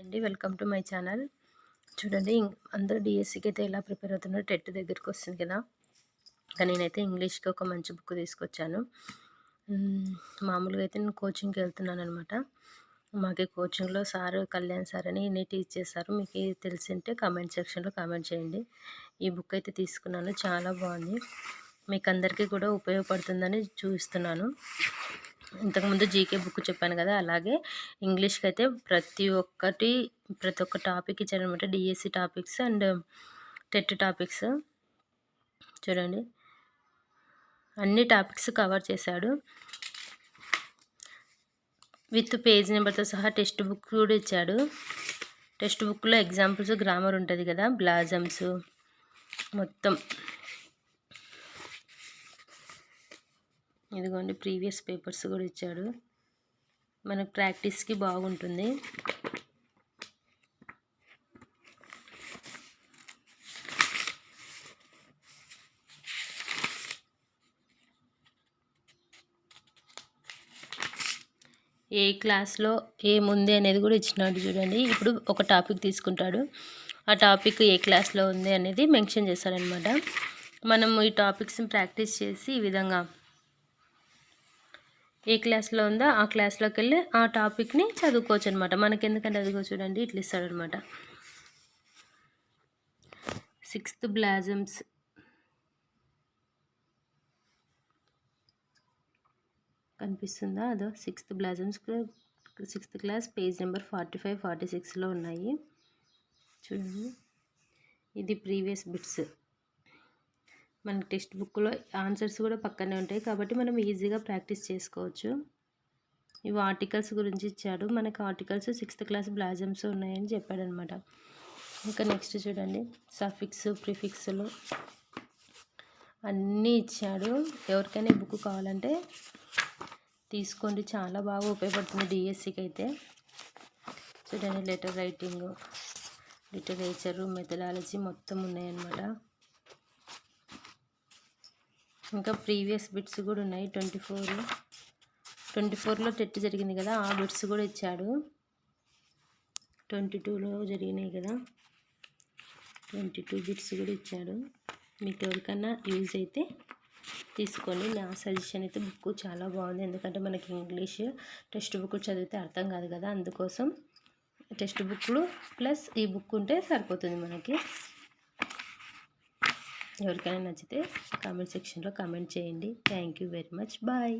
అండి. Welcome to my channel. చూడండి అందరూ డిఎస్సికి అయితే ఎలా ప్రిపేర్ అవుతున్నారో టెట్ దగ్గరికి వస్తుంది కదా. కానీ నేనైతే ఇంగ్లీష్కి ఒక మంచి బుక్ తీసుకొచ్చాను. మామూలుగా అయితే నేను కోచింగ్కి వెళ్తున్నాను అనమాట మాకు కోచింగ్లో సార్ కళ్యాణ్ సార్ అని ఇన్ని టీచ్ చేస్తారు మీకు తెలిసింటే కామెంట్ సెక్షన్లో కామెంట్ చేయండి. ఈ బుక్ అయితే తీసుకున్నాను. చాలా బాగుంది. మీకు అందరికీ కూడా ఉపయోగపడుతుందని చూపిస్తున్నాను. ఇంతకుముందు జీకే బుక్ చెప్పాను కదా అలాగే ఇంగ్లీష్కి అయితే ప్రతి ఒక్కటి ప్రతి ఒక్క టాపిక్ ఇచ్చారు అనమాట DSC topics and TET topics. చూడండి. అన్ని టాపిక్స్ కవర్ చేశాడు. విత్ పేజ్ నెంబర్తో సహా టెక్స్ట్ బుక్ కూడా ఇచ్చాడు. టెక్స్ట్ బుక్లో ఎగ్జాంపుల్స్ గ్రామర్ ఉంటుంది కదా బ్లాజమ్స్ మొత్తం. ఇదిగోండి ప్రీవియస్ పేపర్స్ కూడా ఇచ్చాడు. మనకు ప్రాక్టీస్కి బాగుంటుంది. ఏ క్లాస్లో ఏముంది అనేది కూడా ఇచ్చినాడు చూడండి. ఇప్పుడు ఒక టాపిక్ తీసుకుంటాడు. ఆ టాపిక్ ఏ క్లాస్లో ఉంది అనేది మెన్షన్ చేస్తాడనమాట మనం ఈ టాపిక్స్ని ప్రాక్టీస్ చేసి ఈ విధంగా ఏ క్లాస్లో ఉందో ఆ క్లాస్లోకి వెళ్ళి ఆ టాపిక్ని చదువుకోవచ్చు అనమాట మనకి ఎందుకంటే అదిగో చూడండి ఇట్లా ఇస్తాడనమాట. Sixth blossoms. కనిపిస్తుందా? అదో sixth blossoms sixth class page number forty five forty సిక్స్లో ఉన్నాయి. చూడండి. ఇది ప్రీవియస్ బిట్స్. మనకి టెక్స్ట్ బుక్లో ఆన్సర్స్ కూడా పక్కనే ఉంటాయి. కాబట్టి మనం ఈజీగా ప్రాక్టీస్ చేసుకోవచ్చు. ఇవి ఆర్టికల్స్ గురించి ఇచ్చాడు. మనకి ఆర్టికల్స్ సిక్స్త్ క్లాస్ బ్లాజమ్స్ ఉన్నాయని చెప్పాడనమాట. ఇంకా నెక్స్ట్ చూడండి. సఫిక్స్ ప్రిఫిక్స్లు అన్నీ ఇచ్చాడు. ఎవరికైనా బుక్ కావాలంటే తీసుకోండి. చాలా బాగా ఉపయోగపడుతుంది డిఎస్సికి అయితే చూడండి లెటర్ రైటింగ్ లిటరేచరు మెథడాలజీ మొత్తం ఉన్నాయన్నమాట. ఇంకా ప్రీవియస్ బిట్స్ కూడా ఉన్నాయి. ట్వంటీ ఫోర్ ట్వంటీ ఫోర్లో టెట్ జరిగింది కదా ఆ బిట్స్ కూడా ఇచ్చాడు. ట్వంటీ టూలో జరిగినాయి కదా ట్వంటీ టూ బిట్స్ కూడా ఇచ్చాడు. మీకు ఎవరికన్నా యూజ్ అయితే తీసుకోండి. నా సజెషన్ అయితే బుక్ చాలా బాగుంది. ఎందుకంటే మనకి ఇంగ్లీష్ టెక్స్ట్ బుక్ చదివితే అర్థం కాదు కదా. అందుకోసం టెక్స్ట్ బుక్లు ప్లస్ ఈ బుక్ ఉంటే సరిపోతుంది మనకి. ఎవరికైనా నచ్చితే కామెంట్ సెక్షన్లో కామెంట్ చేయండి. Thank you very much bye